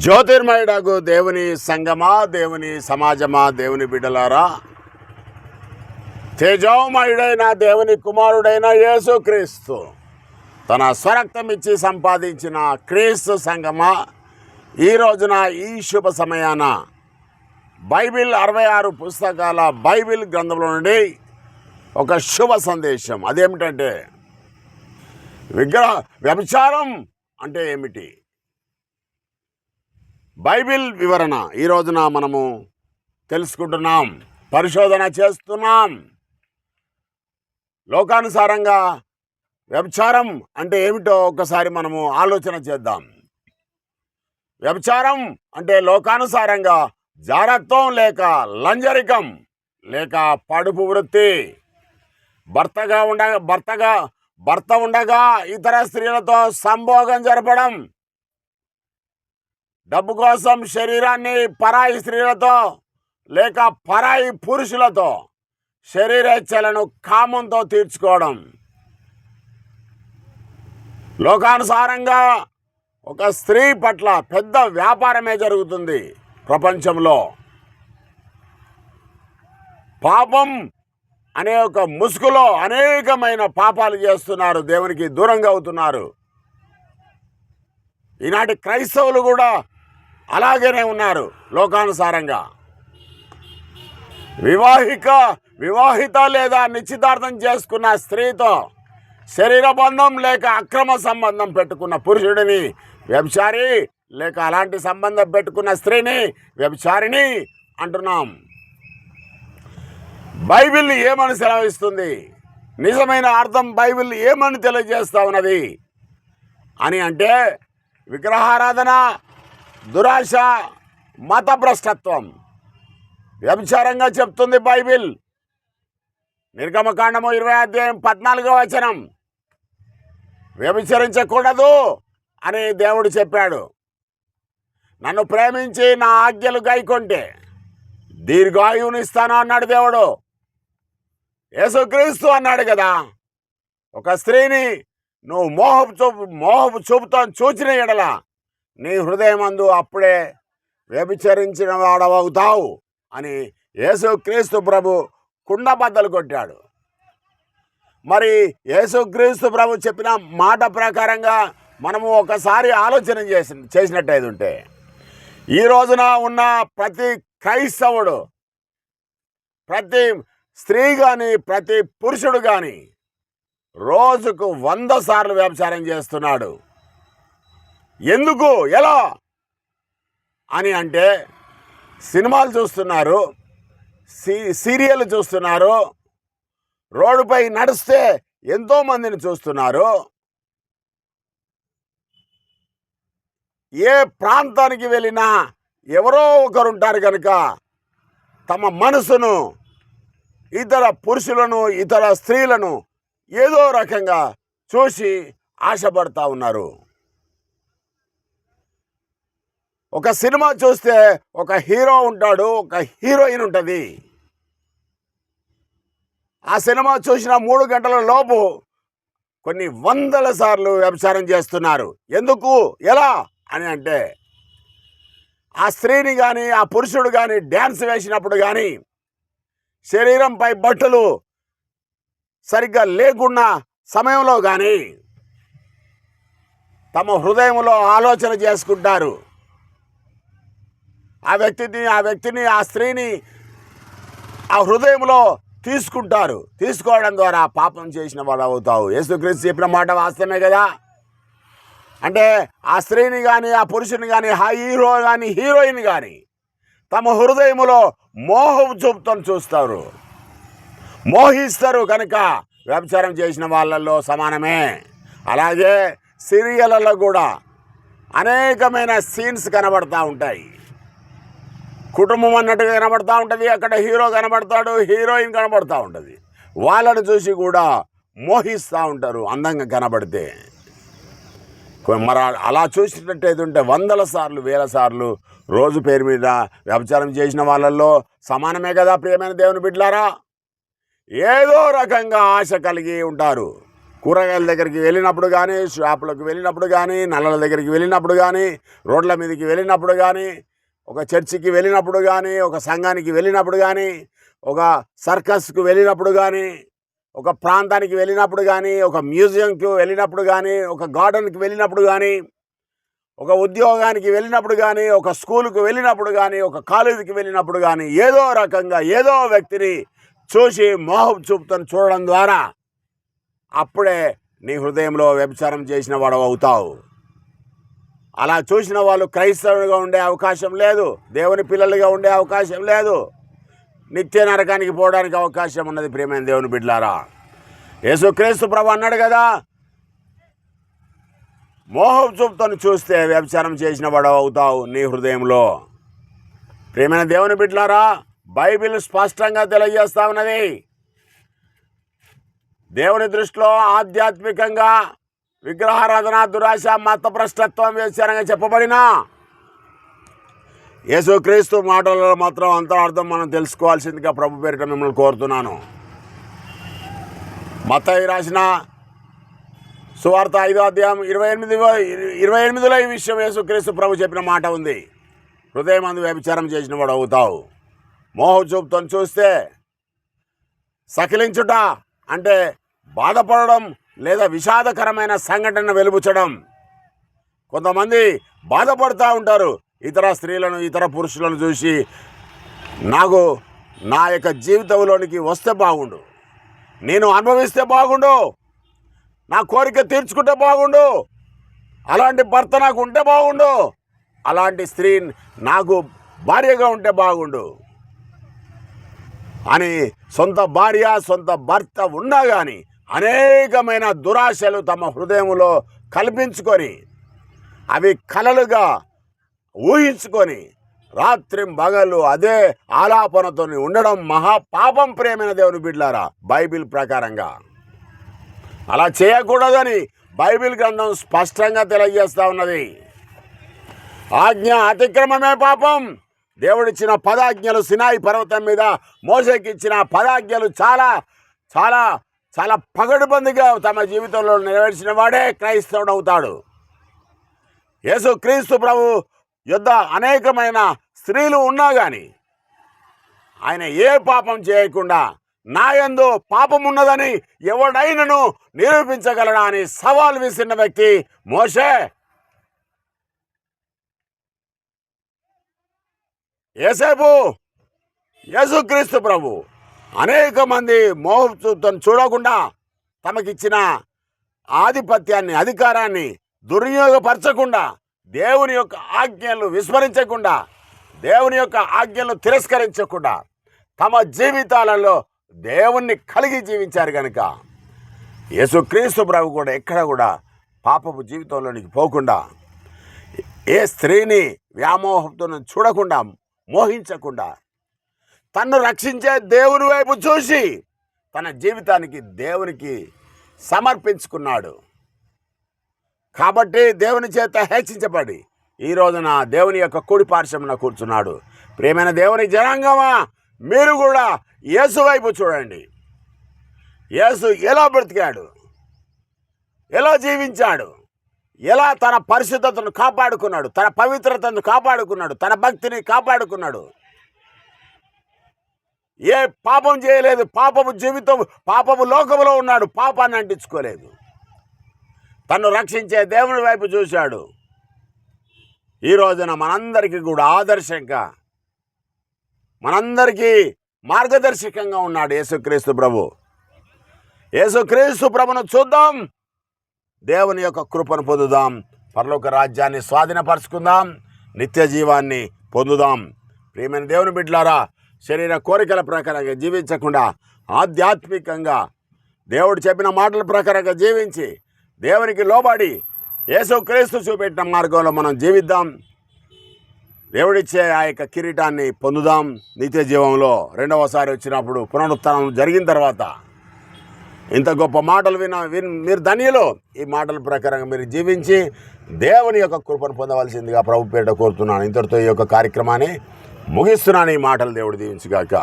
జ్యోతిర్మయుడగు దేవుని సంగమా దేవుని సమాజమా దేవుని బిడ్డలారా. తేజోమయుడైన దేవుని కుమారుడైన యేసుక్రీస్తు తన స్వరక్తం ఇచ్చి సంపాదించిన క్రీస్తు సంగమా. ఈ రోజున ఈ శుభ సమయాన బైబిల్ అరవై ఆరు పుస్తకాల బైబిల్ గ్రంథంలో నుండి ఒక శుభ సందేశం. అదేమిటంటే విగ్రహ వ్యభిచారం అంటే ఏమిటి? బైబిల్ వివరణ ఈ రోజున మనము తెలుసుకుంటున్నాం. పరిశోధన చేస్తున్నాం. లోకానుసారంగా వ్యభిచారం అంటే ఏమిటో ఒకసారి మనము ఆలోచన చేద్దాం. వ్యభిచారం అంటే లోకానుసారంగా జారత్వం లేక లంజరికం లేక పడుపు వృత్తి. భర్తగా ఉండగా భర్తగా భర్త ఉండగా ఇతర స్త్రీలతో సంభోగం జరపడం. డబ్బు కోసం శరీరాన్ని పరాయి స్త్రీలతో లేక పరాయి పురుషులతో శరీరేచ్ఛలను కామంతో తీర్చుకోవడం. లోకానుసారంగా ఒక స్త్రీ పట్ల పెద్ద వ్యాపారమే జరుగుతుంది ప్రపంచంలో. పాపం అనే ఒక ముసుగులో అనేకమైన పాపాలు చేస్తున్నారు దేవునికి దూరంగా అవుతున్నారు. ఈనాటి క్రైస్తవులు కూడా అలాగనే ఉన్నారు లోకానుసారంగా. వివాహిక వివాహిత లేదా నిశ్చితార్థం చేసుకున్న స్త్రీతో శరీర బంధం లేక అక్రమ సంబంధం పెట్టుకున్న పురుషుడిని వ్యభిచారి లేక అలాంటి సంబంధం పెట్టుకున్న స్త్రీని వ్యభిచారిని అంటున్నాం. బైబిల్ ఏమని సెలవిస్తుంది? నిజమైన అర్థం బైబిల్ ఏమని తెలియజేస్తా ఉన్నది? అని అంటే విగ్రహారాధన దురాశ మతభ్రష్టత్వం. వ్యభిచారంగా చెప్తుంది బైబిల్. నిర్గమకాండము ఇరవై అధ్యాయం పద్నాలుగో వచనం. వ్యభిచరించకూడదు అని దేవుడు చెప్పాడు. నన్ను ప్రేమించి నా ఆజ్ఞలు గైకొంటే దీర్ఘాయువునిస్తాను అన్నాడు దేవుడు. యేసుక్రీస్తు అన్నాడు కదా ఒక స్త్రీని నువ్వు మోహపు చూపు మోహపు చూపుతో చూచిన ఎడల నీ హృదయమందు అప్పుడే వ్యభిచరించిన వాడవవుతావు అని యేసుక్రీస్తు ప్రభు కుండబద్దలు కొట్టాడు. మరి యేసుక్రీస్తు ప్రభు చెప్పిన మాట ప్రకారంగా మనము ఒకసారి ఆలోచన చేసి చేసినట్టయితే ఉంటే ఈ రోజున ఉన్న ప్రతి క్రైస్తవుడు ప్రతి స్త్రీ కానీ ప్రతి పురుషుడు కానీ రోజుకు వంద సార్లు వ్యభిచారం చేస్తున్నాడు. ఎందుకు? ఎలా? అని అంటే సినిమాలు చూస్తున్నారు సీ సీరియల్ చూస్తున్నారు రోడ్డుపై నడిస్తే ఎంతోమందిని చూస్తున్నారు. ఏ ప్రాంతానికి వెళ్ళినా ఎవరో ఒకరు ఉంటారు కనుక తమ మనసును ఇతర పురుషులను ఇతర స్త్రీలను ఏదో రకంగా చూసి ఆశపడతా ఉన్నారు. ఒక సినిమా చూస్తే ఒక హీరో ఉంటాడు ఒక హీరోయిన్ ఉంటుంది. ఆ సినిమా చూసిన మూడు గంటల లోపు కొన్ని వందల సార్లు వ్యభిచారం చేస్తున్నారు. ఎందుకు? ఎలా? అని అంటే ఆ స్త్రీని కానీ ఆ పురుషుడు కానీ డ్యాన్స్ వేసినప్పుడు కానీ శరీరంపై బట్టలు సరిగ్గా లేకున్న సమయంలో కానీ తమ హృదయంలో ఆలోచన చేసుకుంటారు. ఆ వ్యక్తిని ఆ వ్యక్తిని ఆ స్త్రీని ఆ హృదయంలో తీసుకుంటారు. తీసుకోవడం ద్వారా పాపం చేసిన వాళ్ళు అవుతావు. యేసుక్రీస్తు చెప్పిన మాట వాస్తవమే కదా? అంటే ఆ స్త్రీని కానీ ఆ పురుషుని కానీ ఆ హీరో కానీ హీరోయిన్ కానీ తమ హృదయములో మోహం చూపుతం చూస్తారు. మోహిస్తారు కనుక వ్యభిచారం చేసిన వాళ్ళల్లో సమానమే. అలాగే సీరియళ్ళలో కూడా అనేకమైన సీన్స్ కనబడతా ఉంటాయి. కుటుంబం అన్నట్టుగా కనబడతా ఉంటుంది. అక్కడ హీరో కనబడతాడు హీరోయిన్ కనబడతా ఉంటుంది. వాళ్ళని చూసి కూడా మోహిస్తూ ఉంటారు అందంగా కనబడితే. మరి అలా చూసినట్టయితే ఉంటే వందల సార్లు వేల సార్లు రోజు పేరు మీద వ్యభిచారం చేసిన వాళ్ళల్లో సమానమే కదా ప్రియమైన దేవుని బిడ్డలారా ఏదో రకంగా ఆశ కలిగి ఉంటారు. కూరగాయల దగ్గరికి వెళ్ళినప్పుడు కానీ షాపులకు వెళ్ళినప్పుడు కానీ నల్లల దగ్గరికి వెళ్ళినప్పుడు కానీ రోడ్ల మీదకి వెళ్ళినప్పుడు కానీ ఒక చర్చికి వెళ్ళినప్పుడు కానీ ఒక సంఘానికి వెళ్ళినప్పుడు కానీ ఒక సర్కస్కు వెళ్ళినప్పుడు కానీ ఒక ప్రాంతానికి వెళ్ళినప్పుడు కానీ ఒక మ్యూజియంకి వెళ్ళినప్పుడు కానీ ఒక గార్డెన్కి వెళ్ళినప్పుడు కానీ ఒక ఉద్యోగానికి వెళ్ళినప్పుడు కానీ ఒక స్కూలుకు వెళ్ళినప్పుడు కానీ ఒక కాలేజీకి వెళ్ళినప్పుడు కానీ ఏదో రకంగా ఏదో వ్యక్తిని చూసి మోహం చూపుతాను చూడడం ద్వారా అప్పుడే నీ హృదయంలో వ్యభిచారం చేసిన వాడు అవుతావు. అలా చూసిన వాళ్ళు క్రైస్తవులుగా ఉండే అవకాశం లేదు. దేవుని పిల్లలుగా ఉండే అవకాశం లేదు. నిత్య నరకానికి పోవడానికి అవకాశం ఉన్నది ప్రియమైన దేవుని బిడ్లారా యేసుక్రీస్తు ప్రభు అన్నాడు కదా మోహం చూపుతో చూస్తే వ్యభిచారం చేసిన వాడు అవుతావు నీ హృదయంలో. ప్రేమైన దేవుని బిడ్లారా బైబిల్ స్పష్టంగా తెలియజేస్తా ఉన్నది. దేవుని దృష్టిలో ఆధ్యాత్మికంగా విగ్రహారాధన దురాశ మత భ్రష్టత్వం వ్యభిచారంగా చెప్పబడిన యేసుక్రీస్తు మాటలలో మాత్రం అంతరార్థం మనం తెలుసుకోవాల్సిందిగా ప్రభు పేరిట మిమ్మల్ని కోరుతున్నాను. మత రాసిన సువార్త ఐదో అధ్యాయం ఇరవై ఎనిమిది ఇరవై ఎనిమిదిలో ఈ విషయం యేసుక్రీస్తు ప్రభు చెప్పిన మాట ఉంది. హృదయం అందు వ్యభిచారం చేసిన వాడు అవుతావు. మోహ చూపుతో చూస్తే సకిలించుట అంటే బాధపడడం లేదా విషాదకరమైన సంఘటన వెలుబుచ్చడం. కొంతమంది బాధపడుతూ ఉంటారు. ఇతర స్త్రీలను ఇతర పురుషులను చూసి నాకు నా యొక్క జీవితంలోనికి వస్తే బాగుండు. నేను అనుభవిస్తే బాగుండు. నా కోరిక తీర్చుకుంటే బాగుండు. అలాంటి భర్త నాకు ఉంటే బాగుండు. అలాంటి స్త్రీ నాకు భార్యగా ఉంటే బాగుండు. అని సొంత భార్య సొంత భర్త ఉన్నా కానీ అనేకమైన దురాశలు తమ హృదయంలో కల్పించుకొని అవి కలలుగా ఊహించుకొని రాత్రి పగలు అదే ఆలాపనతో ఉండడం మహాపాపం ప్రేమైన దేవుని బిడ్లారా బైబిల్ ప్రకారంగా. అలా చేయకూడదని బైబిల్ గ్రంథం స్పష్టంగా తెలియజేస్తా ఉన్నది. ఆజ్ఞ అతిక్రమమే పాపం. దేవుడిచ్చిన పదాజ్ఞలు సినాయి పర్వతం మీద మోసకిచ్చిన పదాజ్ఞలు చాలా చాలా చాలా పగడుబందిగా తమ జీవితంలో నెరవేర్చిన వాడే క్రైస్తవుడు అవుతాడు యేసు క్రీస్తు ప్రభు యుద్ధ అనేకమైన స్త్రీలు ఉన్నా కానీ ఆయన ఏ పాపం చేయకుండా నాయందు పాపం ఉన్నదని ఎవడైనను నిరూపించగలడా అని సవాల్ విసిరిన వ్యక్తి మోషే. ఏసేపు యేసుక్రీస్తు ప్రభు. అనేక మంది మోహతో చూడకుండా తమకిచ్చిన ఆధిపత్యాన్ని అధికారాన్ని దుర్వినియోగపరచకుండా దేవుని యొక్క ఆజ్ఞలు విస్మరించకుండా దేవుని యొక్క ఆజ్ఞలు తిరస్కరించకుండా తమ జీవితాలలో దేవుణ్ణి కలిగి జీవించారు కనుక యేసుక్రీస్తు ప్రభు కూడా ఎక్కడ కూడా పాపపు జీవితంలోనికి పోకుండా ఏ స్త్రీని వ్యామోహంతో చూడకుండా మోహించకుండా తన్ను రక్షించే దేవుని వైపు చూసి తన జీవితానికి దేవునికి సమర్పించుకున్నాడు. కాబట్టి దేవుని చేత హెచ్చించబడి ఈ రోజున దేవుని యొక్క కుడి పార్శ్వమున కూర్చున్నాడు. ప్రేమైన దేవుని జనాంగమా మీరు కూడా యేసు వైపు చూడండి. యేసు ఎలా బ్రతికాడు? ఎలా జీవించాడు? ఎలా తన పరిశుద్ధతను కాపాడుకున్నాడు? తన పవిత్రతను కాపాడుకున్నాడు? తన భక్తిని కాపాడుకున్నాడు? ఏ పాపం చేయలేదు పాపము జీవితం పాపము లోకములో ఉన్నాడు పాపాన్ని అంటించుకోలేదు. తను రక్షించే దేవుని వైపు చూశాడు. ఈ రోజున మనందరికీ కూడా ఆదర్శంగా మనందరికీ మార్గదర్శకంగా ఉన్నాడు యేసుక్రీస్తు ప్రభు. యేసుక్రీస్తు ప్రభును చూద్దాం. దేవుని యొక్క కృపను పొందుదాం. పరలోక రాజ్యాన్ని స్వాధీనపరచుకుందాం. నిత్య జీవాన్ని పొందుదాం. ప్రియమైన దేవుని బిడ్డలారా శరీర కోరికల ప్రకారంగా జీవించకుండా ఆధ్యాత్మికంగా దేవుడు చెప్పిన మాటల ప్రకారంగా జీవించి దేవునికి లోబడి యేసుక్రీస్తు చూపెట్టిన మార్గంలో మనం జీవిద్దాం. దేవుడిచ్చే ఆ యొక్క కిరీటాన్ని పొందుదాం. నిత్య జీవంలో రెండవసారి వచ్చినప్పుడు పునరుత్థానం జరిగిన తర్వాత ఇంత గొప్ప మాటలు విన విన్ మీరు ధన్యులు. ఈ మాటల ప్రకారంగా మీరు జీవించి దేవుని యొక్క కృపను పొందవలసిందిగా ప్రభు పేట కోరుతున్నాను. ఇంతటితో ఈ యొక్క కార్యక్రమాన్ని ముగిస్తున్నాను ఈ మాటలు దేవుడు దీవించుగాక.